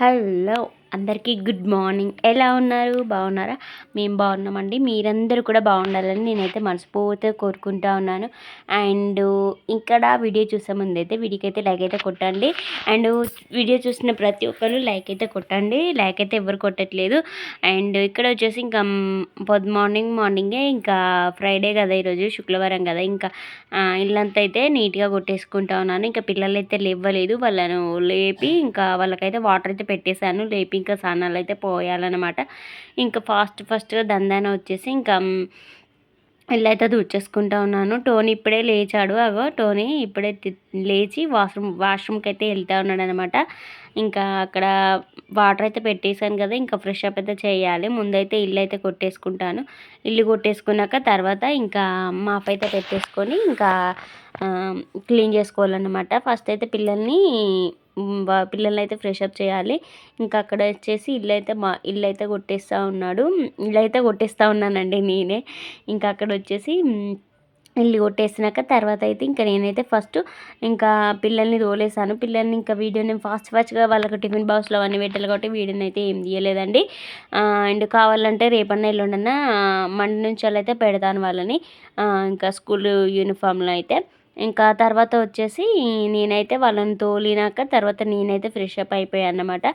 Hello. అందరికీ good morning. ఎలా ఉన్నారు? బాగున్నారా? మేము బాగున్నామండి. మీరందరూ కూడా బాగుండాలని నేనైతే మనస్ఫూర్తిగా కోరుకుంటా ఉన్నాను. అండ్ ఇక్కడ వీడియో చూసే ముందు అయితే వీడియోకి అయితే లైక్ అయితే కొట్టండి. అండ్ వీడియో చూసిన ప్రతి ఒక్కరు లైక్ అయితే కొట్టండి. లైక్ అయితే ఎవరు కొట్టట్లేదు. అండ్ ఇక్కడ వచ్చేసి ఇంకా పొద్దు మార్నింగ్ మార్నింగే ఇంకా ఫ్రైడే కదా ఈరోజు శుక్రవారం కదా. ఇంకా ఇల్లంతా అయితే నీట్గా కొట్టేసుకుంటా ఉన్నాను. ఇంకా పిల్లలు అయితే లేవ్వలేదు వాళ్ళను లేపి ఇంకా వాళ్ళకైతే వాటర్ అయితే పెట్టేశాను. లేపి ఇంకా స్నానాలు అయితే పోయాలన్నమాట. ఇంకా ఫాస్ట్ ఫస్ట్గా దందాన వచ్చేసి ఇంకా ఇల్లు అయితే తుడిచేసుకుంటా ఉన్నాను. టోనీ ఇప్పుడే లేచాడు. అగో టోనీ ఇప్పుడే లేచి వాష్రూమ్ వాష్రూమ్కి అయితే వెళ్తా ఉన్నాడు అనమాట ఇంకా అక్కడ వాటర్ అయితే పెట్టేశాను కదా ఇంకా ఫ్రెష్ అప్ అయితే చేయాలి. ముందైతే ఇల్లు అయితే కొట్టేసుకుంటాను. ఇల్లు కొట్టేసుకున్నాక తర్వాత ఇంకా మాఫ్ అయితే పెట్టేసుకొని ఇంకా క్లీన్ చేసుకోవాలన్నమాట. ఫస్ట్ అయితే పిల్లల్ని పిల్లల్ని అయితే ఫ్రెష్ అప్ చేయాలి. ఇంకా అక్కడ వచ్చేసి ఇల్లు అయితే మా ఇల్లు అయితే కొట్టేస్తూ ఉన్నాడు. ఇల్లు అయితే కొట్టేస్తూ ఉన్నానండి నేనే. ఇంకా అక్కడ వచ్చేసి ఇల్లు కొట్టేసినాక తర్వాత అయితే ఇంకా నేనైతే ఫస్ట్ ఇంకా పిల్లల్ని తోలేసాను పిల్లల్ని ఇంకా వీడియోని ఫాస్ట్ ఫాస్ట్గా వాళ్ళకి టిఫిన్ బాక్స్లో అవన్నీ పెట్టాలి కాబట్టి వీడియోని అయితే ఏం తీయలేదండి. అండ్ కావాలంటే రేపన్నా ఎల్లుండన్నా మండి నుంచి అయితే పెడతాను వాళ్ళని. ఇంకా స్కూల్ యూనిఫామ్లో అయితే. ఇంకా తర్వాత వచ్చేసి నేనైతే వాళ్ళని తోలినాక తర్వాత నేనైతే ఫ్రెష్ అప్ అయిపోయాను అనమాట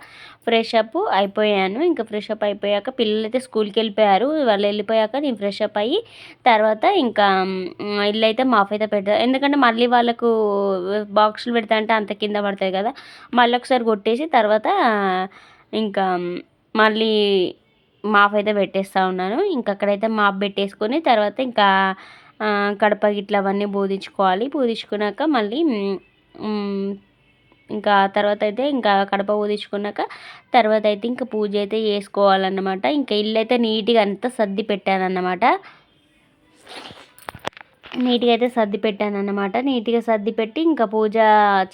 ఫ్రెష్ అప్ అయిపోయాను. ఇంకా ఫ్రెష్ అప్ అయిపోయాక పిల్లలు అయితే స్కూల్కి వెళ్ళిపోయారు. వాళ్ళు వెళ్ళిపోయాక నేను ఫ్రెష్ అప్ అయ్యి తర్వాత ఇంకా ఇల్లు అయితే మాఫ్ అయితే పెడతాను ఎందుకంటే మళ్ళీ వాళ్ళకు బాక్సులు పెడతా అంటే అంత కింద పడతాయి కదా. మళ్ళీ ఒకసారి కొట్టేసి తర్వాత ఇంకా మళ్ళీ మాఫ్ అయితే పెట్టేస్తూ ఉన్నాను. ఇంకా అక్కడైతే మాఫ్ పెట్టేసుకొని తర్వాత ఇంకా కడప గిట్ల అవన్నీ బోధించుకోవాలి. బోధించుకున్నాక మళ్ళీ ఇంకా తర్వాత అయితే ఇంకా కడప పూదించుకున్నాక తర్వాత అయితే ఇంకా పూజ అయితే చేసుకోవాలన్నమాట. ఇంకా ఇల్లు అయితే నీట్గా అంతా సర్ది పెట్టాను అన్నమాట నీట్గా అయితే సర్ది పెట్టాను అనమాట నీట్గా సర్ది పెట్టి ఇంకా పూజ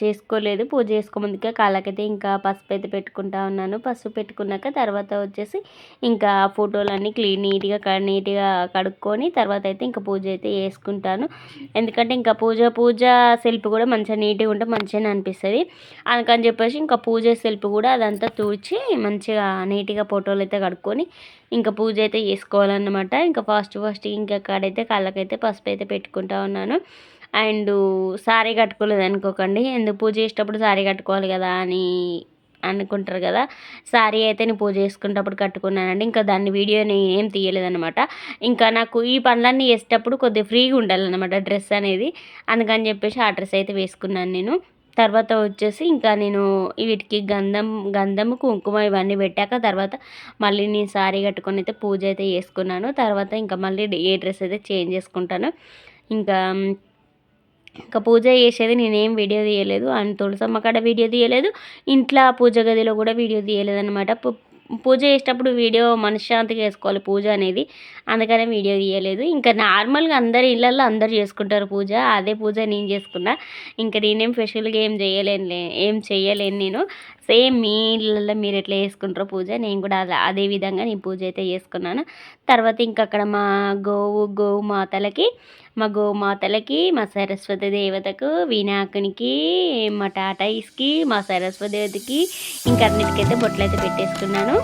చేసుకోలేదు. పూజ చేసుకోముందుకే కాళ్ళకైతే ఇంకా పసుపు అయితే పెట్టుకుంటా ఉన్నాను. పసుపు పెట్టుకున్నాక తర్వాత వచ్చేసి ఇంకా ఫోటోలన్నీ క్లీన్ నీట్గా నీట్గా కడుక్కొని తర్వాత అయితే ఇంకా పూజ అయితే చేసుకుంటాను. ఎందుకంటే ఇంకా పూజ పూజ సెల్ఫ్ కూడా మంచిగా నీట్గా ఉంటే మంచిగా అనిపిస్తుంది. అందుకని చెప్పేసి ఇంకా పూజ సెల్ఫ్ కూడా అదంతా తూచి మంచిగా నీట్గా ఫోటోలు అయితే కడుక్కొని ఇంకా పూజ అయితే చేసుకోవాలన్నమాట. ఇంకా ఫాస్ట్ ఫాస్ట్ ఇంకా కాడైతే కళ్ళకైతే పసుపు అయితే పెట్టుకుంటా ఉన్నాను. అండ్ సారీ కట్టుకోలేదు అనుకోకండి. ఎందుకు పూజ చేసేటప్పుడు సారీ కట్టుకోవాలి కదా అని అనుకుంటారు కదా. సారీ అయితే నేను పూజ చేసుకునేటప్పుడు కట్టుకున్నానండి. ఇంకా దాన్ని వీడియో ఏం తీయలేదనమాట ఇంకా నాకు ఈ పనులన్నీ చేసేటప్పుడు కొద్దిగా ఫ్రీగా ఉండాలన్నమాట డ్రెస్ అనేది. అందుకని చెప్పేసి ఆ డ్రెస్ అయితే వేసుకున్నాను నేను. తర్వాత వచ్చేసి ఇంకా నేను వీటికి గంధం గంధము కుంకుమ ఇవన్నీ పెట్టాక తర్వాత మళ్ళీ నేను శారీ కట్టుకొని అయితే పూజ అయితే చేసుకున్నాను. తర్వాత ఇంకా మళ్ళీ ఏ డ్రెస్ అయితే చేంజ్ చేసుకుంటాను ఇంకా ఇంకా పూజ చేసేది నేనేం వీడియో తీయలేదు. అండ్ తులసమ్మ కాడ వీడియో తీయలేదు. ఇంట్లో పూజ గదిలో కూడా వీడియో తీయలేదు అనమాట పూజ చేసేటప్పుడు వీడియో మనశ్శాంతిగా వేసుకోవాలి పూజ అనేది. అందుకనే వీడియో తీయలేదు. ఇంకా నార్మల్గా అందరి ఇళ్ళల్లో అందరు చేసుకుంటారు పూజ. అదే పూజ నేను చేసుకున్నా. ఇంకా నేనేం స్పెషల్గా ఏం చేయలేను ఏం చేయలేను నేను. సేమ్ మీ ఇళ్ళల్లో మీరు ఎట్లా చేసుకుంటారో పూజ నేను కూడా అదే విధంగా నేను పూజ అయితే చేసుకున్నాను. తర్వాత ఇంకా అక్కడ మా గోవు గోవు మాతలకి మా గోమాతలకి మా సరస్వతి దేవతకు వినాయకునికి మా టాటాయిస్కి మా సరస్వతి దేవతకి ఇంకా అన్నిటికైతే బొట్లు అయితే పెట్టేసుకున్నాను.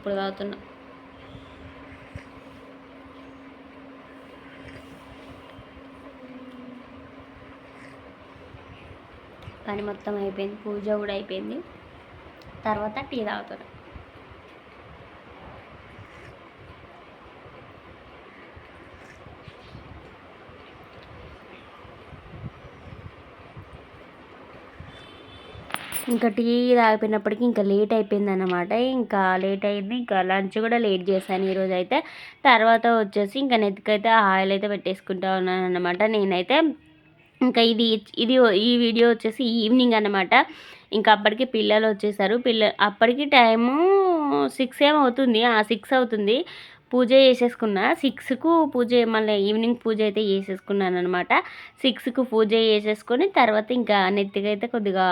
ఇప్పుడు తాగుతున్నా. పని మొత్తం అయిపోయింది. పూజ కూడా అయిపోయింది. తర్వాత టీ తాగుతున్నా. ఇంకా టీ తాగిపోయినప్పటికీ ఇంకా లేట్ అయిపోయింది అనమాట ఇంకా లేట్ అయింది. ఇంకా లంచ్ కూడా లేట్ చేశాను ఈరోజు అయితే తర్వాత వచ్చేసి ఇంకా నెత్తికైతే ఆయిల్ అయితే పెట్టేసుకుంటా ఉన్నాను అనమాట నేనైతే ఇంకా ఇది ఇది ఈ వీడియో వచ్చేసి ఈవినింగ్ అనమాట ఇంకా అప్పటికి పిల్లలు వచ్చేసారు. పిల్ల అప్పటికి టైము సిక్స్ ఏమవుతుంది సిక్స్ అవుతుంది. పూజ చేసేసుకున్నా. సిక్స్కు పూజ మళ్ళీ ఈవినింగ్ పూజ అయితే చేసేసుకున్నాను అనమాట సిక్స్కు పూజ చేసేసుకొని తర్వాత ఇంకా నెత్తిగా అయితే కొద్దిగా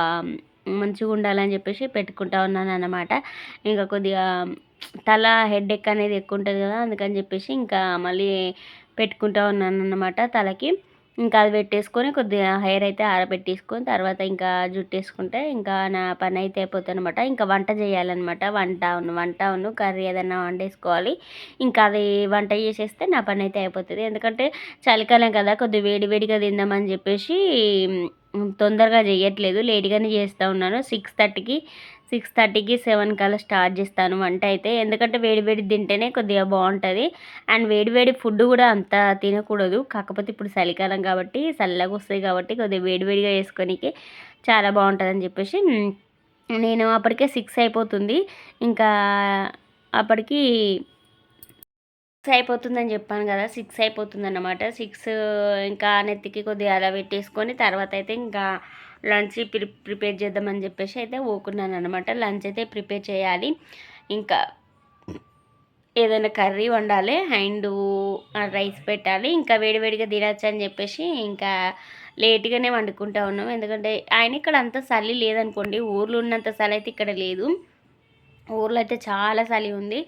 మంచిగా ఉండాలని చెప్పేసి పెట్టుకుంటా ఉన్నాను అనమాట ఇంకా కొద్దిగా తల హెడ్ ఎక్ అనేది ఎక్కువ ఉంటుంది కదా అందుకని చెప్పేసి ఇంకా మళ్ళీ పెట్టుకుంటా ఉన్నాను అనమాట తలకి. ఇంకా అది పెట్టేసుకొని కొద్దిగా హెయిర్ అయితే ఆరబెట్టేసుకొని తర్వాత ఇంకా జుట్టు వేసుకుంటే ఇంకా నా పని అయితే అయిపోతుంది అనమాట ఇంకా వంట చేయాలన్నమాట. వంట వంట ఉన్ను కర్రీ ఏదైనా వండేసుకోవాలి. ఇంకా అది వంట చేసేస్తే నా పని అయితే అయిపోతుంది. ఎందుకంటే చలికాలం కదా కొద్దిగా వేడి వేడిగా తిందామని చెప్పేసి తొందరగా చేయట్లేదు లేట్గానే చేస్తూ ఉన్నాను. సిక్స్ థర్టీకి సిక్స్ థర్టీకి సెవెన్ కల్లా స్టార్ట్ చేస్తాను వంట అయితే. ఎందుకంటే వేడి వేడి తింటేనే కొద్దిగా బాగుంటుంది. అండ్ వేడి వేడి ఫుడ్ కూడా అంత తినకూడదు. కాకపోతే ఇప్పుడు చలికాలం కాబట్టి చల్లగా వస్తుంది కాబట్టి కొద్దిగా వేడి వేడిగా వేసుకొనికి చాలా బాగుంటుంది అని చెప్పేసి నేను అప్పటికే సిక్స్ అయిపోతుంది. ఇంకా అప్పటికి సిక్స్ అయిపోతుందని చెప్పాను కదా సిక్స్ అయిపోతుంది అన్నమాట సిక్స్ ఇంకా నెత్తికి కొద్దిగా అలా పెట్టేసుకొని తర్వాత అయితే ఇంకా లంచ్ ప్రి ప్రిపేర్ చేద్దామని చెప్పేసి అయితే ఊకున్నాను అనమాట లంచ్ అయితే ప్రిపేర్ చేయాలి. ఇంకా ఏదైనా కర్రీ వండాలి అండ్ రైస్ పెట్టాలి. ఇంకా వేడివేడిగా తినచ్చు అని చెప్పేసి ఇంకా లేట్గానే వండుకుంటా ఉన్నాం. ఎందుకంటే ఆయన ఇక్కడ అంత చలి లేదనుకోండి ఊర్లో ఉన్నంత చలి అయితే ఇక్కడ లేదు. ఊర్లో అయితే చాలా చలి ఉంది.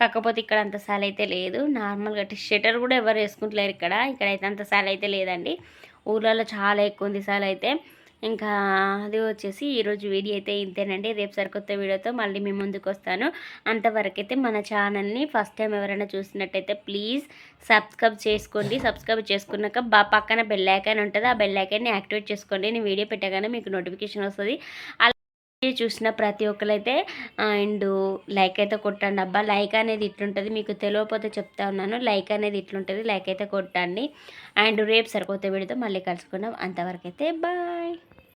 కాకపోతే ఇక్కడ అంత చలి అయితే లేదు. నార్మల్గా షెటర్ కూడా ఎవరు వేసుకుంటలేరు ఇక్కడ. ఇక్కడైతే అంత చలి అయితే లేదండి. ఊర్లలో చాలా ఎక్కువ ఉంది చలి అయితే. ఇంకా అది వచ్చేసి ఈరోజు వీడియో అయితే ఇంతేనండి. రేపు సరికొత్త వీడియోతో మళ్ళీ మీ ముందుకు వస్తాను. అంతవరకైతే మన ఛానల్ని ఫస్ట్ టైం ఎవరైనా చూసినట్టయితే ప్లీజ్ సబ్స్క్రైబ్ చేసుకోండి. సబ్స్క్రైబ్ చేసుకున్నాక బా పక్కన బెల్ ఐకాన్ ఉంటుంది. ఆ బెల్ ఐకాన్ని యాక్టివేట్ చేసుకోండి. నేను వీడియో పెట్టగానే మీకు నోటిఫికేషన్ వస్తుంది. చూసిన ప్రతి ఒక్కరైతే అండ్ లైక్ అయితే కొట్టండి. అబ్బా లైక్ అనేది ఇట్లుంటుంది. మీకు తెలియకపోతే చెప్తా ఉన్నాను. లైక్ అనేది ఇట్లుంటుంది. లైక్ అయితే కొట్టండి. అండ్ రేపు సరిపోతే వీడితో మళ్ళీ కలుసుకుందాం. అంతవరకు అయితే బాయ్.